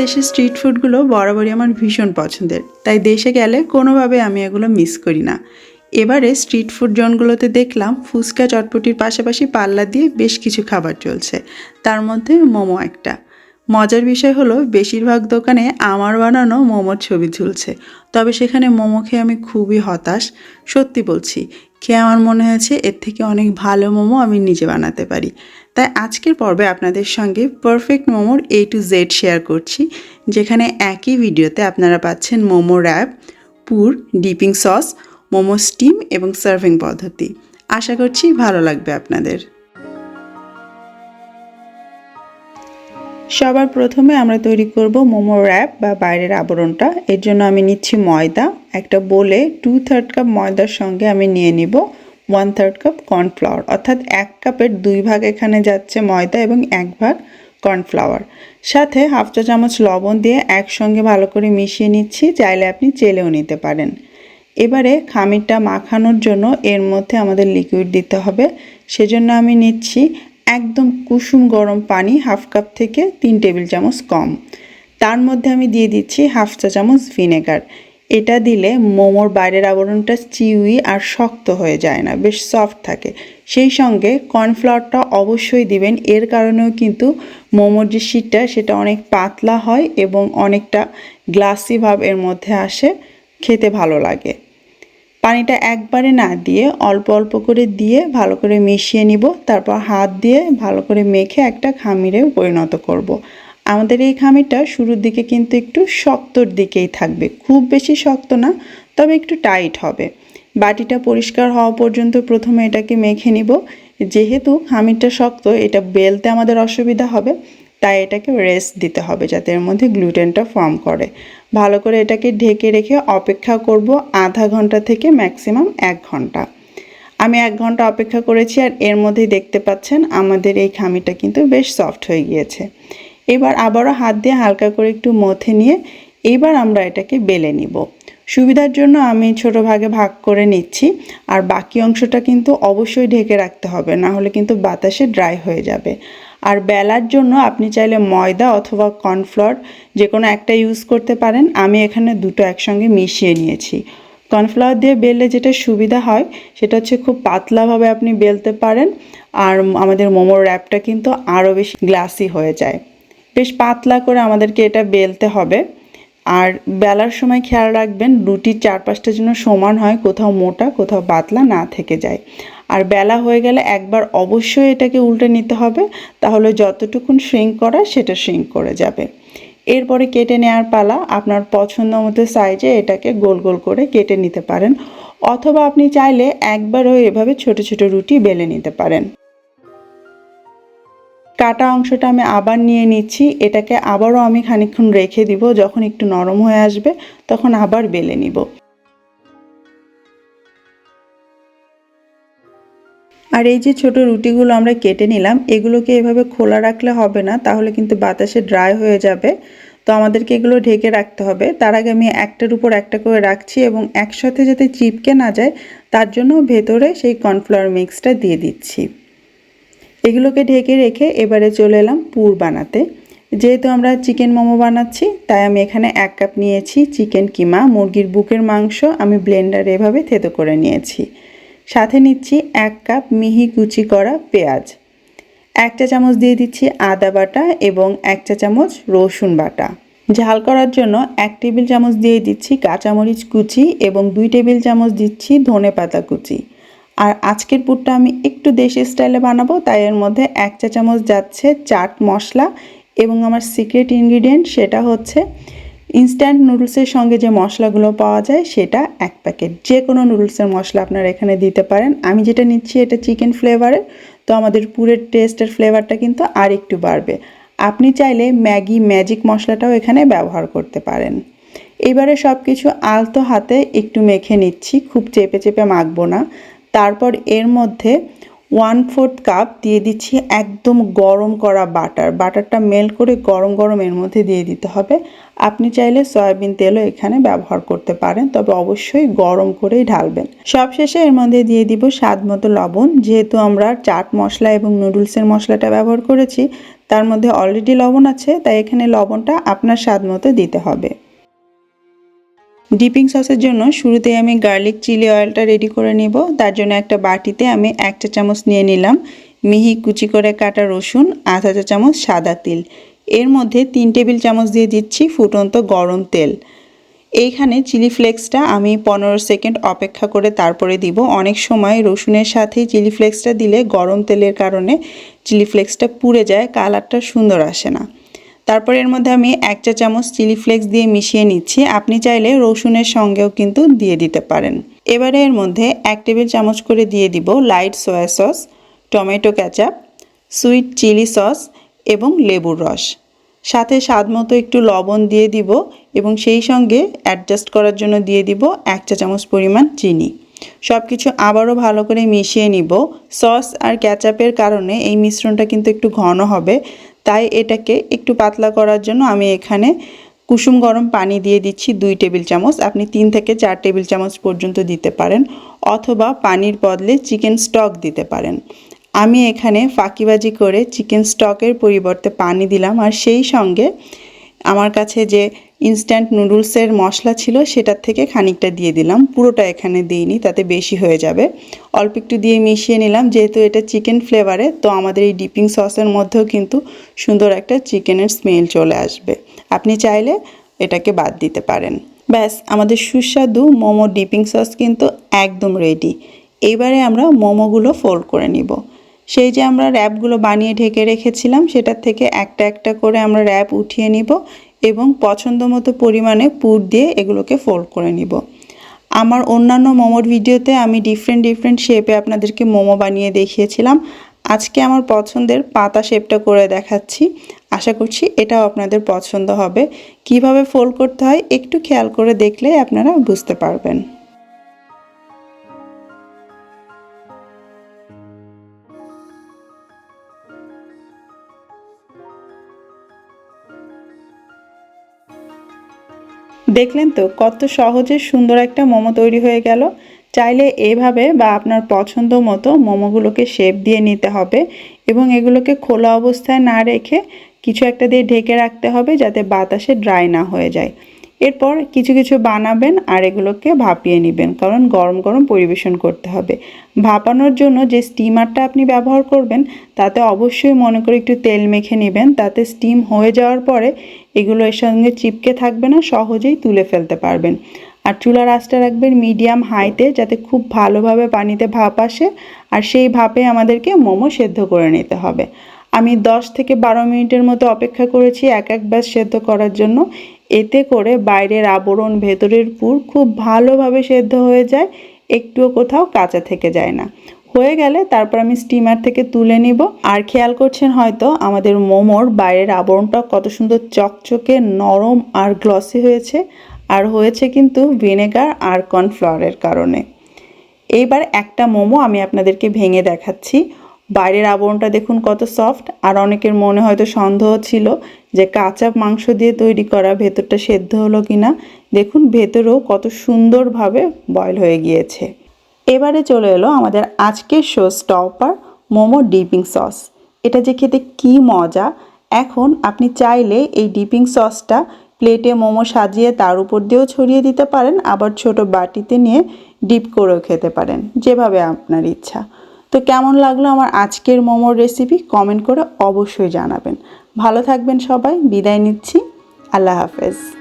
দেশের স্ট্রিট ফুডগুলো বরাবরই আমার ভীষণ পছন্দের। তাই দেশে গেলে কোনোভাবে আমি এগুলো মিস করি না। এবারে স্ট্রিট ফুড জোনগুলোতে দেখলাম ফুচকা চটপটির পাশাপাশি পাল্লা দিয়ে বেশ কিছু খাবার চলছে। তার মধ্যে মোমো একটা। মজার বিষয় হলো বেশিরভাগ দোকানে আমার বানানো মোমোর ছবি ঝুলছে। তবে সেখানে মোমো খেয়ে আমি খুবই হতাশ। সত্যি বলছি, খেয়ে আমার মনে হয়েছে এর থেকে অনেক ভালো মোমো আমি নিজে বানাতে পারি। তাই আজকের পর্বে আপনাদের সঙ্গে পারফেক্ট মোমোর এ টু জেড শেয়ার করছি, যেখানে একই ভিডিওতে আপনারা পাচ্ছেন মোমো র্যাপ পুর ডিপিং সস মোমো স্টিম এবং সার্ভিং পদ্ধতি। আশা করছি ভালো লাগবে আপনাদের। সবার প্রথমে আমরা তৈরি করব মোমো র্যাপ বা বাইরের আবরণটা। এর জন্য আমি নিচ্ছি ময়দা। একটা বলে টু থার্ড কাপ ময়দার সঙ্গে আমি নিয়ে নিব। ওয়ান থার্ড কাপ কর্নফ্লাওয়ার অর্থাৎ এক কাপের দুই ভাগ এখানে যাচ্ছে ময়দা এবং এক ভাগ কর্নফ্লাওয়ার সাথে হাফ চা চামচ লবণ দিয়ে একসঙ্গে ভালো করে মিশিয়ে নিচ্ছি, চাইলে আপনি চেলেও নিতে পারেন। এবারে খামিরটা মাখানোর জন্য এর মধ্যে আমাদের লিকুইড দিতে হবে। সেজন্য আমি নিচ্ছি একদম কুসুম গরম পানি হাফ কাপ থেকে তিন টেবিল চামচ কম। তার মধ্যে আমি দিয়ে দিচ্ছি হাফ চা চামচ ভিনেগার এটা দিলে মোমোর বাইরের আবরণটা চিউই আর শক্ত হয়ে যায় না, বেশ সফট থাকে সেই সঙ্গে কর্নফ্লাওয়ারটা অবশ্যই দিবেন, এর কারণেও কিন্তু মোমোর যে শীতটা সেটা অনেক পাতলা হয় এবং অনেকটা গ্লাসি ভাব এর মধ্যে আসে, খেতে ভালো লাগে পানিটা একবারে না দিয়ে অল্প অল্প করে দিয়ে ভালো করে মিশিয়ে নিব, তারপর হাত দিয়ে ভালো করে মেখে একটা খামিরে পরিণত করব। আমাদের এই খামিরটা শুরুর দিকে কিন্তু একটু শক্তর দিকেই থাকবে। খুব বেশি শক্ত না, তবে একটু টাইট হবে। বাটিটা পরিষ্কার হওয়া পর্যন্ত প্রথমে এটাকে মেখে নিব। যেহেতু খামিরটা শক্ত, এটা বেলতে আমাদের অসুবিধা হবে, তাই এটাকে রেস্ট দিতে হবে যাতে এর মধ্যে গ্লুটেনটা ফর্ম করে। ভালো করে এটাকে ঢেকে রেখে অপেক্ষা করব আধা ঘণ্টা থেকে ম্যাক্সিমাম এক ঘণ্টা। আমি এক ঘণ্টা অপেক্ষা করেছি আর এর মধ্যেই দেখতে পাচ্ছেন আমাদের এই খামিটা কিন্তু বেশ সফট হয়ে গিয়েছে। এবার আবারও হাত দিয়ে হালকা করে একটু মথে নিয়ে এবার আমরা এটাকে বেলে নিব। সুবিধার জন্য আমি ছোট ভাগে ভাগ করে নিচ্ছি আর বাকি অংশটা কিন্তু অবশ্যই ঢেকে রাখতে হবে, না হলে কিন্তু বাতাসে ড্রাই হয়ে যাবে। আর বেলার জন্য আপনি চাইলে ময়দা অথবা কর্নফ্লোর যে কোনো একটা ইউজ করতে পারেন। আমি এখানে দুটো একসঙ্গে মিশিয়ে নিয়েছি। কর্নফ্লাওয়ার দিয়ে বেললে যেটা সুবিধা হয় সেটা হচ্ছে খুব পাতলাভাবে আপনি বেলতে পারেন। আর আমাদের মোমোর র্যাপটা কিন্তু আরও বেশি গ্লাসি হয়ে যায়। বেশ পাতলা করে আমাদেরকে এটা বেলতে হবে। আর বেলার সময় খেয়াল রাখবেন, রুটির চারপাশটা যেন সমান হয়, কোথাও মোটা, কোথাও পাতলা না থেকে যায়। আর বেলা হয়ে গেলে একবার অবশ্যই এটাকে উল্টে নিতে হবে, তাহলে যতটুকুন শ্রিঙ্ক করা সেটা শ্রিঙ্ক করে যাবে। এরপরে কেটে নেওয়ার পালা, আপনার পছন্দ মতো সাইজে এটাকে গোল গোল করে কেটে নিতে পারেন। অথবা আপনি চাইলে একবারও এভাবে ছোট ছোট রুটি বেলে নিতে পারেন। কাটা অংশটা আমি আবার নিয়ে নিচ্ছি। এটাকে আবারও আমি খানিক্ষণ রেখে দিব, যখন একটু নরম হয়ে আসবে, তখন আবার বেলে নিব। আর এই যে ছোট রুটিগুলো আমরা কেটে নিলাম, এগুলোকে এভাবে খোলা রাখলে হবে না, তাহলে কিন্তু বাতাসে ড্রাই হয়ে যাবে। তো আমাদেরকে এগুলো ঢেকে রাখতে হবে। তার আগে আমি একটার উপর একটা করে রাখছি এবং একসাথে যাতে চিপকে না যায়, তার জন্য ভেতরে সেই কর্নফ্লাওয়ার মিক্সটা দিয়ে দিচ্ছি। এগুলোকে ঢেকে রেখে এবারে চলে এলাম পুর বানাতে। যেহেতু আমরা চিকেন মোমো বানাচ্ছি, তাই আমি এখানে এক কাপ নিয়েছি চিকেন কিমা। মুরগির বুকের মাংস আমি ব্লেন্ডারে এভাবে থেতো করে নিয়েছি। সাথে নিচ্ছি এক কাপ মিহি কুচি করা পেঁয়াজ। এক চা চামচ দিয়ে দিচ্ছি আদা বাটা এবং এক চা চামচ রসুন বাটা। ঝাল করার জন্য এক টেবিল চামচ দিয়ে দিচ্ছি কাঁচামরিচ কুচি এবং দুই টেবিল চামচ দিচ্ছি ধনে পাতা কুচি। আর আজকের পুরটা আমি একটু দেশি স্টাইলে বানাবো, তাই এর মধ্যে এক চা চামচ যাচ্ছে চাট মশলা এবং আমার সিক্রেট ইনগ্রিডিয়েন্ট সেটা হচ্ছে ইনস্ট্যান্ট নুডলসের সঙ্গে যে মশলাগুলো পাওয়া যায় সেটা এক প্যাকেট। যে কোনো নুডলসের মশলা আপনারা এখানে দিতে পারেন। আমি যেটা নিচ্ছি এটা চিকেন ফ্লেভারের তো আমাদের পুরের টেস্টের ফ্লেভারটা কিন্তু আর একটু বাড়বে। আপনি চাইলে ম্যাগি ম্যাজিক মশলাটাও এখানে ব্যবহার করতে পারেন। এবারে সব কিছু আলতো হাতে একটু মেখে নিচ্ছি, খুব চেপে চেপে মাখবো না। তারপর এর মধ্যে ওয়ান ফোর্থ কাপ দিয়ে দিচ্ছি একদম গরম করা বাটার। বাটারটা মেল্ট করে গরম গরম এর মধ্যে দিয়ে দিতে হবে। আপনি চাইলে সয়াবিন তেলও এখানে ব্যবহার করতে পারেন, তবে অবশ্যই গরম করেই ঢালবেন। সবশেষে এর মধ্যে দিয়ে দিব স্বাদ মতো লবণ। যেহেতু আমরা চাট মশলা এবং নুডলসের মশলাটা ব্যবহার করেছি, তার মধ্যে অলরেডি লবণ আছে, তাই এখানে লবণটা আপনার স্বাদ মতো দিতে হবে। ডিপিং সসের জন্য শুরুতেই আমি গার্লিক চিলি অয়েলটা রেডি করে নিব। তার জন্য একটা বাটিতে আমি একটা চামচ নিয়ে নিলাম মিহি কুচি করে কাটা রসুন, আধা চা চামচ সাদা তিল। এর মধ্যে তিন টেবিল চামচ দিয়ে দিচ্ছি ফুটন্ত গরম তেল। এইখানে চিলি ফ্লেক্সটা আমি পনেরো সেকেন্ড অপেক্ষা করে তারপরে দিব। অনেক সময় রসুনের সাথেই চিলি ফ্লেক্সটা দিলে গরম তেলের কারণে চিলি ফ্লেক্সটা পুড়ে যায়, কালারটা সুন্দর আসে না। তারপর এর মধ্যে আমি এক চা চামচ চিলি ফ্লেক্স দিয়ে মিশিয়ে নিচ্ছি। আপনি চাইলে রসুনের সঙ্গেও কিন্তু দিয়ে দিতে পারেন। এবারে এর মধ্যে এক টেবিল চামচ করে দিয়ে দিব light soya sauce, tomato ketchup sweet chilli sauce এবং লেবুর রস। সাথে স্বাদ মতো একটু লবণ দিয়ে দিব এবং সেই সঙ্গে অ্যাডজাস্ট করার জন্য দিয়ে দিব এক চা চামচ পরিমাণ চিনি। সব কিছু আবারও ভালো করে মিশিয়ে নিব। সস আর ক্যাচাপের কারণে এই মিশ্রণটা কিন্তু একটু ঘন হবে তাই এটাকে একটু পাতলা করার জন্য আমি এখানে কুসুম গরম পানি দিয়ে দিচ্ছি দুই টেবিল চামচ। আপনি তিন থেকে চার টেবিল চামচ পর্যন্ত দিতে পারেন অথবা পানির বদলে চিকেন স্টক দিতে পারেন। আমি এখানে ফাঁকিবাজি করে চিকেন স্টকের পরিবর্তে পানি দিলাম আর সেই সঙ্গে আমার কাছে যে ইনস্ট্যান্ট নুডলসের মশলা ছিল, সেটার থেকে খানিকটা দিয়ে দিলাম। পুরোটা এখানে দিইনি, তাতে বেশি হয়ে যাবে। অল্প একটু দিয়ে মিশিয়ে নিলাম, যেহেতু এটা চিকেন ফ্লেভারে তো আমাদের এই ডিপিং সসের মধ্যেও কিন্তু সুন্দর একটা চিকেনের স্মেল চলে আসবে। আপনি চাইলে এটাকে বাদ দিতে পারেন। ব্যাস, আমাদের সুস্বাদু মোমো ডিপিং সস কিন্তু একদম রেডি এইবারে আমরা মোমোগুলো ফোল্ড করে নিব। সেই যে আমরা র্যাপগুলো বানিয়ে ঢেকে রেখেছিলাম, সেটার থেকে একটা একটা করে আমরা র্যাপ উঠিয়ে নিব। এবং পছন্দ মতো পরিমাণে পুর দিয়ে এগুলোকে ফোল্ড করে নিব। আমার অন্যান্য মোমোর ভিডিওতে আমি ডিফারেন্ট ডিফারেন্ট শেপে আপনাদেরকে মোমো বানিয়ে দেখিয়েছিলাম। আজকে আমার পছন্দের পাতা শেপটা করে দেখাচ্ছি। আশা করছি এটাও আপনাদের পছন্দ হবে। কীভাবে ফোল্ড করতে হয় একটু খেয়াল করে দেখলে আপনারা বুঝতে পারবেন। দেখলেন তো, কত সহজে সুন্দর একটা মোমো তৈরি হয়ে গেল। চাইলে এভাবে বা আপনার পছন্দ মতো মোমোগুলোকে শেপ দিয়ে নিতে হবে এবং এগুলোকে খোলা অবস্থায় না রেখে কিছু একটা দিয়ে ঢেকে রাখতে হবে যাতে বাতাসে ড্রাই না হয়ে যায়। এরপর কিছু কিছু বানাবেন আর এগুলোকে ভাপিয়ে নেবেন। কারণ গরম গরম পরিবেশন করতে হবে। ভাপানোর জন্য যে স্টিমারটা আপনি ব্যবহার করবেন, তাতে অবশ্যই মনে করে একটু তেল মেখে নেবেন। তাতে স্টিম হয়ে যাওয়ার পরে এগুলো এর সঙ্গে চিপকে থাকবে না, সহজেই তুলে ফেলতে পারবেন। আর চুলার আঁচটা রাখবেন মিডিয়াম হাইতে যাতে খুব ভালোভাবে পানিতে ভাপ আসে। আর সেই ভাপে আমাদেরকে মোমো সেদ্ধ করে নিতে হবে। আমি 10 থেকে বারো মিনিটের মতো অপেক্ষা করেছি এক এক ব্যাস সেদ্ধ করার জন্য। এতে করে বাইরের আবরণ ভেতরের পুর খুব ভালোভাবে সেদ্ধ হয়ে যায়, একটুও কোথাও কাঁচা থেকে যায় না। হয়ে গেলে তারপর আমি স্টিমার থেকে তুলে নিব। আর খেয়াল করছেন হয়তো আমাদের মোমোর বাইরের আবরণটা কত সুন্দর চকচকে, নরম আর গ্লসি হয়েছে। আর হয়েছে কিন্তু ভিনেগার আর কর্নফ্লাওয়ারের কারণে। এইবার একটা মোমো আমি আপনাদেরকে ভেঙে দেখাচ্ছি। বাইরের আবরণটা দেখুন কত সফট আর অনেকের মনে হয়তো সন্দেহ ছিল যে কাঁচা মাংস দিয়ে তৈরি করা ভেতরটা সেদ্ধ হলো কি না দেখুন ভেতরেও কত সুন্দরভাবে বয়ল হয়ে গিয়েছে। এবারে চলে এলো আমাদের আজকের show stopper momo dipping sauce এটা যে খেতে কি মজা। এখন আপনি চাইলে এই ডিপিং সসটা প্লেটে মোমো সাজিয়ে তার উপর দিয়েও ছড়িয়ে দিতে পারেন, আবার ছোট বাটিতে নিয়ে ডিপ করেও খেতে পারেন, যেভাবে আপনার ইচ্ছা। তো কেমন লাগল আমার আজকের মোমোর রেসিপি কমেন্ট করে অবশ্যই জানাবেন। ভালো থাকবেন সবাই, বিদায় নিচ্ছি। আল্লাহ হাফেজ।